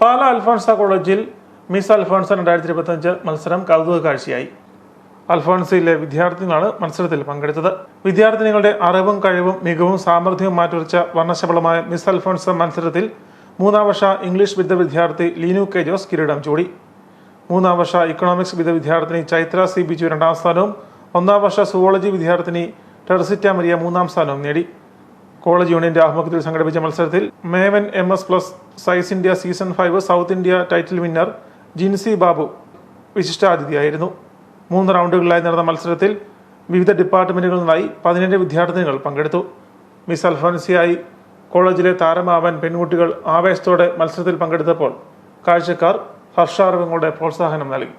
പാല അൽഫോൺസ കോളേജിൽ മിസ് അൽഫോൺസ രണ്ടായിരത്തി ഇരുപത്തഞ്ച് മത്സരം കൗതുക കാഴ്ചയായി. അൽഫോൺസയിലെ വിദ്യാർത്ഥികളാണ് മത്സരത്തിൽ പങ്കെടുത്തത്. വിദ്യാർത്ഥിനികളുടെ അറിവും കഴിവും മികവും സാമർഥ്യവും മാറ്റുരച്ച വർണശബളമായ മിസ് അൽഫോൺസ മത്സരത്തിൽ മൂന്നാം വർഷ ഇംഗ്ലീഷ് ബിരുദ വിദ്യാർത്ഥി ലീനു കെ ജോസ് കിരീടം ചൂടി. മൂന്നാം വർഷ ഇക്കണോമിക്സ് ബിരുദ വിദ്യാർത്ഥിനി ചൈത്ര സി ബിജു രണ്ടാം സ്ഥാനവും ഒന്നാം വർഷ സുവോളജി വിദ്യാർത്ഥിനി ടെർസിറ്റ മരിയ മൂന്നാം സ്ഥാനവും നേടി. കോളേജ് യൂണിയന്റെ ആഭിമുഖ്യത്തിൽ സംഘടിപ്പിച്ച മത്സരത്തിൽ Maven M S plus size India season five South India title winner Jincy Babu വിശിഷ്ടാതിഥിയായിരുന്നു. മൂന്ന് റൗണ്ടുകളിലായി നടന്ന മത്സരത്തിൽ വിവിധ ഡിപ്പാർട്ട്മെന്റുകളിൽ നിന്നായി പതിനേഴ് വിദ്യാർത്ഥിനികൾ പങ്കെടുത്തു. മിസ് അൽഫോൻസിയായി കോളേജിലെ താരമാവാൻ പെൺകുട്ടികൾ ആവേശത്തോടെ മത്സരത്തിൽ പങ്കെടുത്തപ്പോൾ കാഴ്ചക്കാർ ഹർഷാർവങ്ങളുടെ പ്രോത്സാഹനം നൽകി.